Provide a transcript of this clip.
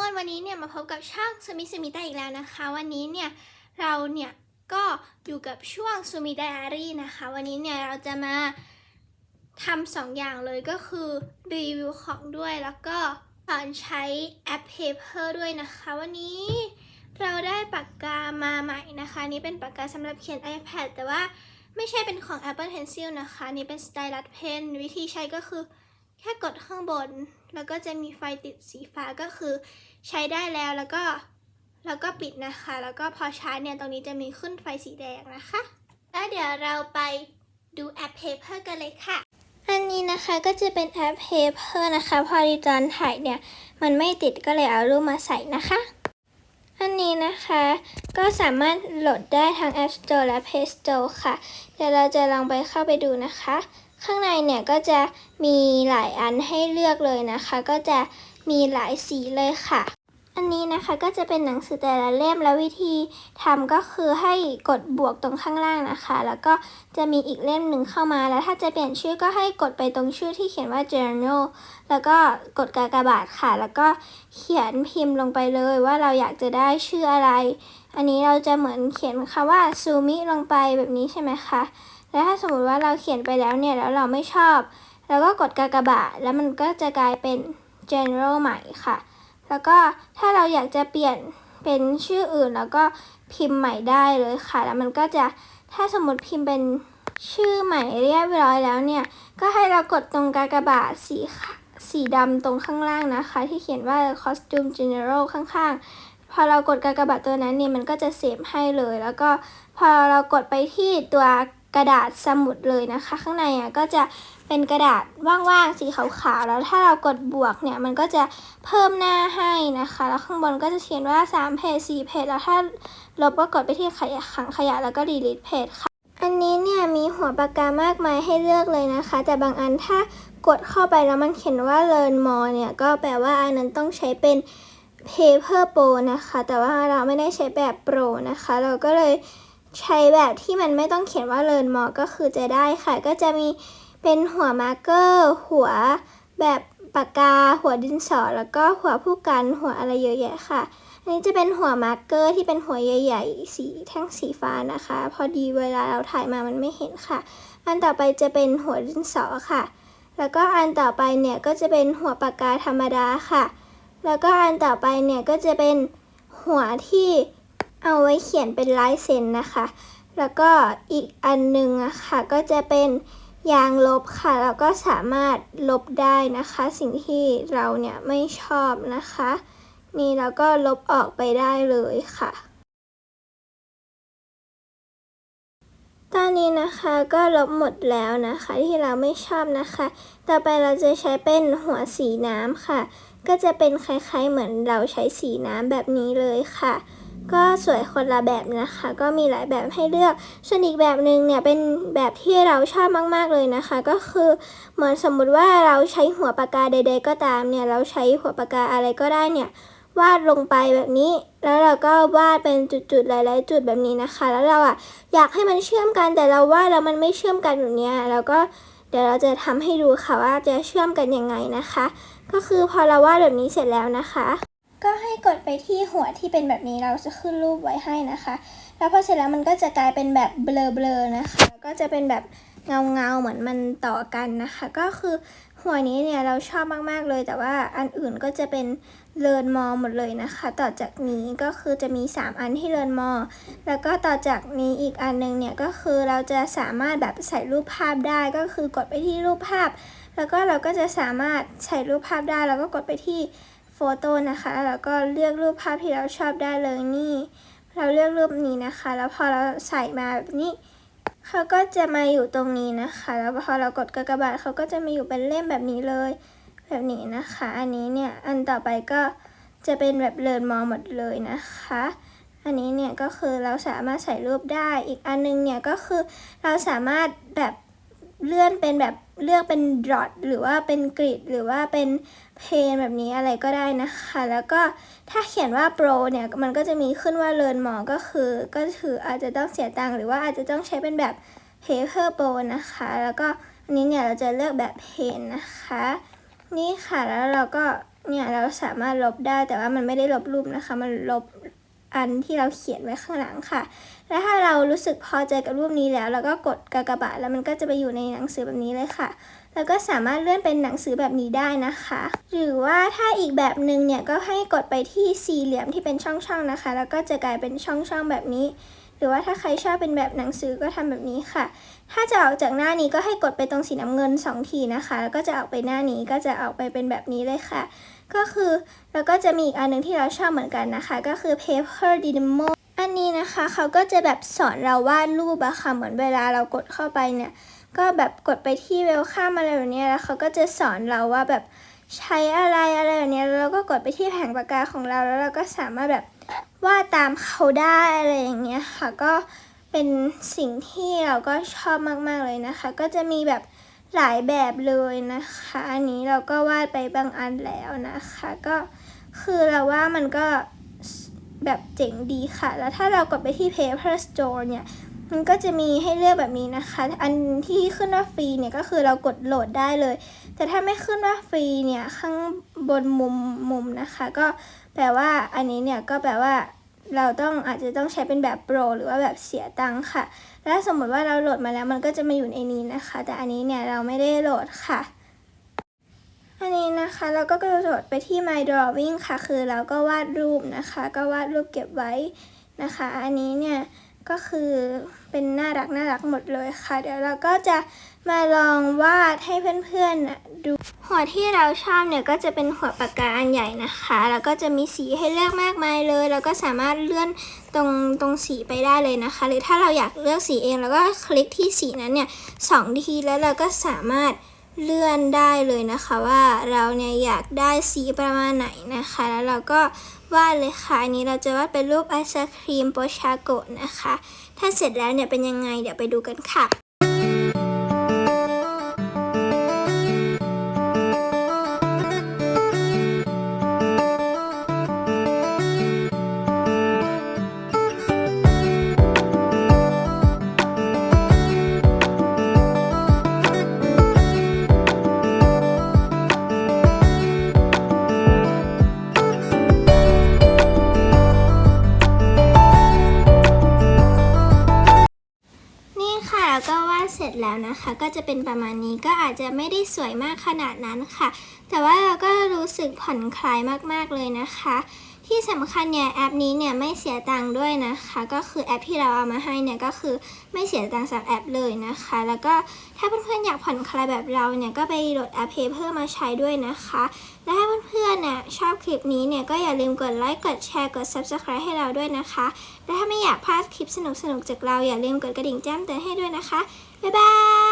คนวันนี้เนี่ยมาพบกับช่างซูมิซูมิได้อีกแล้วนะคะ วันนี้เนี่ยเราเนี่ยก็อยู่กับช่วงซูมิไดอารี่นะคะ วันนี้เนี่ยเราจะมาทำสองอย่างเลยก็คือรีวิวของด้วยแล้วก็สอนใช้แอป Paper ด้วยนะคะ วันนี้เราได้ปากกามาใหม่นะคะ นี่เป็นปากกาสำหรับเขียน iPad แต่ว่าไม่ใช่เป็นของ Apple Pencil นะคะนนี่เป็น Stylus Pen วิธีใช้ก็คือแค่กดข้างบน แล้วก็จะมีไฟติดสีฟ้าก็คือใช้ได้แล้วแล้วก็แล้วก็ปิดนะคะ แล้วก็พอชาร์จเนี่ยตรงนี้จะมีขึ้นไฟสีแดงนะคะ แล้วเดี๋ยวเราไปดูแอป Paper กันเลยค่ะ อันนี้นะคะก็จะเป็นแอป Paper นะคะ พอดีตอนถ่ายเนี่ย มันไม่ติดก็เลยเอารูปมาใส่นะคะ อันนี้นะคะก็สามารถโหลดได้ทั้ง App Store และ Play Store ค่ะ เดี๋ยวเราจะลองไปเข้าไปดูนะคะ ข้างในเนี่ยก็จะมีหลายอันให้เลือกเลยนะคะ ก็จะมีหลายสีเลยค่ะ อันนี้นะคะก็จะเป็นหนังสือแต่ละเล่มแล้ววิธีทำก็คือให้กดบวกตรงข้างล่างนะคะ แล้วก็จะมีอีกเล่มหนึ่งเข้ามา แล้วถ้าจะเปลี่ยนชื่อก็ให้กดไปตรงชื่อที่เขียนว่า journal แล้วก็กดกากบาทค่ะ แล้วก็เขียนพิมพ์ลงไปเลยว่าเราอยากจะได้ชื่ออะไร อันนี้เราจะเหมือนเขียนคำว่าซูมิลงไปแบบนี้ใช่ไหมคะ แล้วถ้าสมมติว่าเราเขียนไปแล้วเนี่ยแล้วเราไม่ชอบแล้วก็กดกากบาทแล้วมันก็จะกลายเป็น general ใหม่ค่ะ แล้วก็ถ้าเราอยากจะเปลี่ยนเป็นชื่ออื่นแล้วก็พิมพ์ใหม่ได้เลยค่ะ แล้วมันก็จะถ้าสมมติพิมพ์เป็นชื่อใหม่เรียบร้อยแล้วเนี่ย ก็ให้เรากดตรงกากบาทสีสีดำตรงข้างล่างนะคะ ที่เขียนว่า costume general ข้างๆ พอเรากดกากบาทตัวนั้นเนี่ยมันก็จะเซฟให้เลย แล้วก็พอเรากดไปที่ตัว กระดาษสมุดเลยนะคะ ข้างในอะก็จะเป็นกระดาษว่างๆสีขาวๆแล้วถ้าเรากดบวกเนี่ยมันก็จะเพิ่มหน้าให้นะคะ แล้วข้างบนก็จะเขียนว่า3เพจ4เพจแล้วถ้าลบก็กดไปที่ขยะขังขยะแล้วก็ delete เพจค่ะ อันนี้เนี่ยมีหัวปากกามากมายให้เลือกเลยนะคะ แต่บางอันถ้ากดเข้าไปแล้วมันเขียนว่า learn more เนี่ยก็แปลว่าอันนั้นต้องใช้เป็น paper pro นะคะ แต่ว่าเราไม่ได้ใช้แบบ pro นะคะ เราก็เลย ใช้แบบที่มันไม่ต้องเขียนว่า learn more ก็คือจะได้ค่ะ ก็จะมีเป็นหัวมาร์กเกอร์ หัวแบบปากกา หัวดินสอ แล้วก็หัวผู้กันหัวอะไรเยอะแยะค่ะ อันนี้จะเป็นหัวมาร์กเกอร์ที่เป็นหัวใหญ่ๆ สีแท่งสีฟ้านะคะ พอดีเวลาเราถ่ายมามันไม่เห็นค่ะ อันต่อไปจะเป็นหัวดินสอค่ะ แล้วก็อันต่อไปเนี่ยก็จะเป็นหัวปากกาธรรมดาค่ะ แล้วก็อันต่อไปเนี่ยก็จะเป็นหัวที่ เอาไว้เขียนเป็นลายเซ็นนะคะ แล้วก็อีกอันหนึงอะค่ะก็จะเป็นยางลบค่ะ แล้วก็สามารถลบได้นะคะ สิ่งที่เราเนี่ยไม่ชอบนะคะ นี่เราก็ลบออกไปได้เลยค่ะ ตอนนี้นะคะก็ลบหมดแล้วนะคะที่เราไม่ชอบนะคะ ต่อไปเราจะใช้เป็นหัวสีน้ำค่ะ ก็จะเป็นคล้ายๆเหมือนเราใช้สีน้ำแบบนี้เลยค่ะ ก็สวยคนละแบบนะคะ ก็มีหลายแบบให้เลือก ส่วนอีกแบบหนึ่งเนี่ยเป็นแบบที่เราชอบมากๆเลยนะคะ ก็คือเหมือนสมมุติว่าเราใช้หัวปากกาใด ๆ ก็ตามเนี่ยเราใช้หัวปากกาอะไรก็ได้เนี่ยวาดลงไปแบบนี้ แล้วเราก็วาดเป็นจุดๆหลาย ๆ จุดแบบนี้นะคะ แล้วเราอะอยากให้มันเชื่อมกันแต่เราวาดแล้วมันไม่เชื่อมกันแบบเนี้ยเราก็เดี๋ยวเราจะทำให้ดูค่ะว่าจะเชื่อมกันยังไงนะคะ ก็คือพอเราวาดแบบนี้เสร็จแล้วนะคะ ก็ให้กดไปที่หัวที่เป็นแบบนี้เราจะขึ้นรูปไว้ให้นะคะ แล้วพอเสร็จแล้วมันก็จะกลายเป็นแบบเบลอๆนะคะ ก็จะเป็นแบบเงาๆเหมือนมันต่อกันนะคะ ก็คือหัวนี้เนี่ยเราชอบมากๆเลย แต่ว่าอันอื่นก็จะเป็นเลินมอหมดเลยนะคะ ต่อจากนี้ก็คือจะมี 3 อันที่เลินมอ แล้วก็ต่อจากนี้อีกอันหนึงเนี่ยก็คือเราจะสามารถแบบใส่รูปภาพได้ก็คือกดไปที่รูปภาพ แล้วก็เราก็จะสามารถใส่รูปภาพได้แล้วก็กดไปที่ โฟโต้นะคะ แล้วก็เลือกรูปภาพที่เราชอบได้เลยนี่ เราเลือกรูปนี้นะคะ แล้วพอเราใส่มาแบบนี้เขาก็จะมาอยู่ตรงนี้นะคะ แล้วพอเรากดกากบาทเขาก็จะมาอยู่เป็นเล่มแบบนี้เลย แบบนี้นะคะ อันนี้เนี่ย อันต่อไปก็จะเป็นแบบเลินมอหมดเลยนะคะ อันนี้เนี่ยก็คือเราสามารถใส่รูปได้ อีกอันนึงเนี่ยก็คือเราสามารถแบบ เลื่อนเป็นแบบเลือกเป็นดรอทหรือว่าเป็นกริดหรือว่าเป็นเพนแบบนี้อะไรก็ได้นะคะ แล้วก็ถ้าเขียนว่าโปรเนี่ยมันก็จะมีขึ้นว่าเลินมอก็คือ ก็คืออาจจะต้องเสียตังค์หรือว่าอาจจะต้องใช้เป็นแบบ Paper Pro นะคะ แล้วก็อันนี้เนี่ยเราจะเลือกแบบเพนนะคะ นี่ค่ะแล้วเราก็เนี่ยเราสามารถลบได้แต่ว่ามันไม่ได้ลบรูปนะคะ มันลบ อันที่เราเขียนไว้ข้างหลังค่ะ และถ้าเรารู้สึกพอใจกับรูปนี้แล้ว เราก็กดกากบาทแล้วมันก็จะไปอยู่ในหนังสือแบบนี้เลยค่ะ แล้วก็สามารถเลื่อนเป็นหนังสือแบบนี้ได้นะคะ หรือว่าถ้าอีกแบบหนึ่งเนี่ยก็ให้กดไปที่สี่เหลี่ยมที่เป็นช่องๆนะคะ แล้วก็จะกลายเป็นช่องๆแบบนี้หรือว่าถ้าใครชอบเป็นแบบหนังสือก็ทำแบบนี้ค่ะ ถ้าจะออกจากหน้านี้ก็ให้กดไปตรงสีน้ำเงินสองทีนะคะ แล้วก็จะออกไปหน้านี้ก็จะออกไปเป็นแบบนี้เลยค่ะ ก็คือแล้วก็จะมีอีกอันหนึ่งที่เราชอบเหมือนกันนะคะ ก็คือ paper dynamo อันนี้นะคะเขาก็จะแบบสอนเราวาดรูปอะค่ะเหมือนเวลาเรากดเข้าไปเนี่ย ก็แบบกดไปที่เวลข้ามอะไรแบบนี้แล้วเขาก็จะสอนเราว่าแบบใช้อะไรอะไรแบบนี้แล้วเราก็กดไปที่แผงปากกาของเราแล้วเราก็สามารถแบบวาดตามเขาได้อะไรอย่างเงี้ยค่ะ ก็เป็นสิ่งที่เราก็ชอบมากๆเลยนะคะ ก็จะมีแบบ หลายแบบเลยนะคะ อันนี้เราก็วาดไปบางอันแล้วนะคะ ก็คือเราว่ามันก็แบบเจ๋งดีค่ะ แล้วถ้าเรากดไปที่ Paper Store เนี่ย มันก็จะมีให้เลือกแบบนี้นะคะ อันที่ขึ้นว่าฟรีเนี่ยก็คือเรากดโหลดได้เลย แต่ถ้าไม่ขึ้นว่าฟรีเนี่ย ข้างบนมุมมุมนะคะ ก็แปลว่าอันนี้เนี่ยก็แปลว่าเราต้องอาจจะต้องใช้เป็นแบบโปรหรือว่าแบบเสียตังค่ะ ถ้าสมมติว่าเราโหลดมาแล้วมันก็จะมาอยู่ในนี้นะคะ แต่อันนี้เนี่ยเราไม่ได้โหลดค่ะ อันนี้นะคะเราก็กระโดดไปที่ My Drawing ค่ะ คือเราก็วาดรูปนะคะ ก็วาดรูปเก็บไว้นะคะ อันนี้เนี่ยก็คือเป็นน่ารักน่ารักหมดเลยค่ะ เดี๋ยวเราก็จะ มาลองวาดให้เพื่อนๆดู หัวที่เราชอบเนี่ยก็จะเป็นหัวปากกาอันใหญ่นะคะ แล้วก็จะมีสีให้เลือกมากมายเลย แล้วก็สามารถเลื่อนตรงตรงสีไปได้เลยนะคะ หรือถ้าเราอยากเลือกสีเองเราก็คลิกที่สีนั้นเนี่ยสองทีแล้วเราก็สามารถเลื่อนได้เลยนะคะว่าเราเนี่ยอยากได้สีประมาณไหนนะคะ แล้วเราก็วาดเลยค่ะอันนี้เราจะวาดเป็นรูปไอศครีมโปชาโกะนะคะ ถ้าเสร็จแล้วเนี่ยเป็นยังไงเดี๋ยวไปดูกันค่ะ ร็จแล้วนะคะ ก็จะเป็นประมาณนี้ก็อาจจะไม่ได้สวยมากขนาดนั้นค่ะ แต่ว่าเราก็รู้สึกผ่อนคลายมากๆเลยนะคะ ที่สำคัญเนี่ยแอปนี้เนี่ยไม่เสียตังค์ด้วยนะคะ ก็คือแอปที่เราเอามาให้เนี่ยก็คือไม่เสียตังค์จากแอปเลยนะคะ แล้วก็ถ้าเพื่อนๆอยากผ่อนคลายแบบเราเนี่ยก็ไปโหลดแอป Paper มาใช้ด้วยนะคะ และถ้าเพื่อนๆเนี่ยชอบคลิปนี้เนี่ยก็อย่าลืมกดไลค์กดแชร์กด Subscribe ให้เราด้วยนะคะและถ้าไม่อยากพลาดคลิปสนุกๆจากเราอย่าลืมกดกระดิ่งแจ้งเตือนให้ด้วยนะคะ บ๊ายบาย